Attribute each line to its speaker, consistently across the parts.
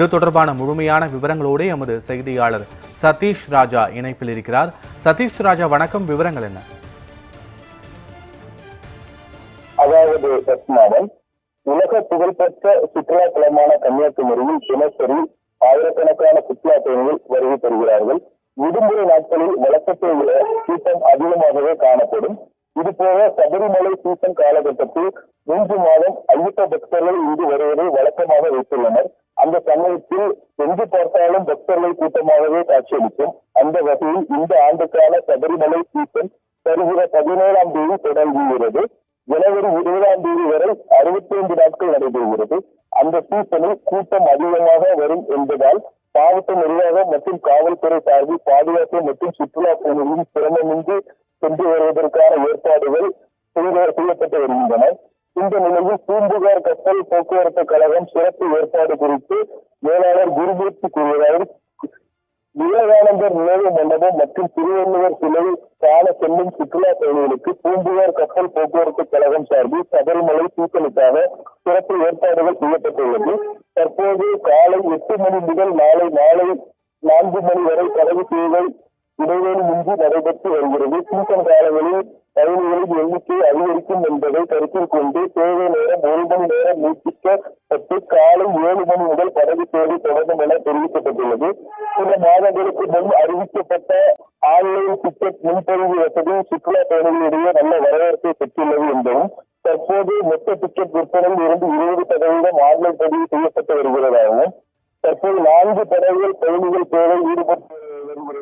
Speaker 1: இது தொடர்பான முழுமையான விவரங்களோடு எமது செய்தியாளர் சதீஷ் ராஜா இணைப்பில் இருக்கிறார். சதீஷ் ராஜா வணக்கம். விவரங்கள் என்ன?
Speaker 2: அதாவது பத்மாவன் உலக புகழ்பெற்ற சுற்றுலா தலமான கன்னியாகுமரியில் தினசரி ஆயிரக்கணக்கான சுற்றுலா பயணிகள் வருகை தருகிறார்கள். விடுமுறை நாட்களில் வழக்கத்தை விட கூட்டம் அதிகமாகவே காணப்படும். இது போக சபரிமலை சீசன் காலகட்டத்தில் மூன்று மாதம் ஐயப்ப பக்தர்கள் இங்கு வருவதை வழக்கமாக வைத்துள்ளனர். அந்த சமயத்தில் எங்கு பார்த்தாலும் பக்தர்கள் கூட்டமாகவே காட்சியளிக்கும். அந்த வகையில் இந்த ஆண்டுக்கான சபரிமலை சீசன் வருகிற பதினேழாம் தேதி தொடங்குகிறது. ஜனவரி இருபதாம் தேதி வரை அறுபத்தி ஐந்து நாட்கள் நடைபெறுகிறது. அந்த சீசனில் கூட்டம் அதிகமாக வரும் என்பதால் மாவட்ட நிர்வாகம் மற்றும் காவல்துறை சார்பில் பாதுகாப்பு மற்றும் சுற்றுலா பயணிகளின் சிரமமின்றி சென்று வருவதற்கான ஏற்பாடுகள் செய்யப்பட்டு வருகின்றன. இந்த நிலையில் பூம்புகார் கப்பல் போக்குவரத்து கழகம் சிறப்பு ஏற்பாடு குறித்து மேலாளர் குருமூர்த்தி கூறியதாவது விவேகானந்தர் நினைவு மண்டபம் மற்றும் திருவள்ளுவர் சிலை கால செல்லும் சுற்றுலா பயணிகளுக்கு பூம்புகார் கப்பல் போக்குவரத்து கழகம் சார்பில் சபரிமலை தூக்கலுக்காக சிறப்பு ஏற்பாடுகள் செய்யப்பட்டுள்ளது. தற்போது காலை எட்டு மணி முதல் நாளை மாலை நான்கு மணி வரை படகு சேவை இடைவெளியின்றி நடைபெற்று வருகிறது. சீசன் காலங்களில் பயணிகளின் எண்ணிக்கை அதிகரிக்கும் என்பதை கருத்தில் கொண்டு சேவை நேரம் ஒரு மணி நேரம் நீட்டிக்கப்பட்டு காலை ஏழு மணி முதல் படகு சேவை தொடங்கும் என தெரிவிக்கப்பட்டுள்ளது. சில மாதங்களுக்கு முன் அறிவிக்கப்பட்ட ஆன்லைன் டிக்கெட் முன்பதிவு வசதி சுற்றுலா பயணிகளிடையே நல்ல வரவேற்பை பெற்றுள்ளது என்பதும் தற்போது மொத்த டிக்கெட் விற்பனையில் இருந்து இருபது சதவீதம் ஆன்லைன் பதிவு செய்யப்பட்டு வருகிறதாகவும் தற்போது நான்கு படகுகள் பயணிகள் சேவை ஈடுபட்டு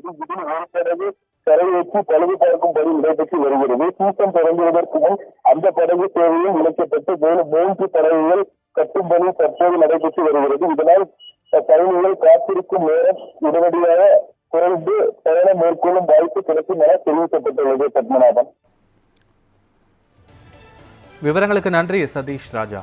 Speaker 2: வருகிறது இதில் ஒரு படகு பழுது பார்க்கும் பணி நடைபெற்று வருகிறது. சீசன் தொடங்குவதற்கு முன் அந்த படகு சேவையும் இணைக்கப்பட்டு மேலும் மூன்று படகுகள் கட்டும் பணி தற்போது நடைபெற்று வருகிறது. இதனால் பயணிகள் காத்திருக்கும் நேரம் உடனடியாக குறைந்து பயணம் மேற்கொள்ளும் வாய்ப்பு கிடைக்கும் என தெரிவிக்கப்பட்டுள்ளது பத்மநாபன்.
Speaker 1: விவரங்களுக்கு நன்றி சதீஷ் ராஜா.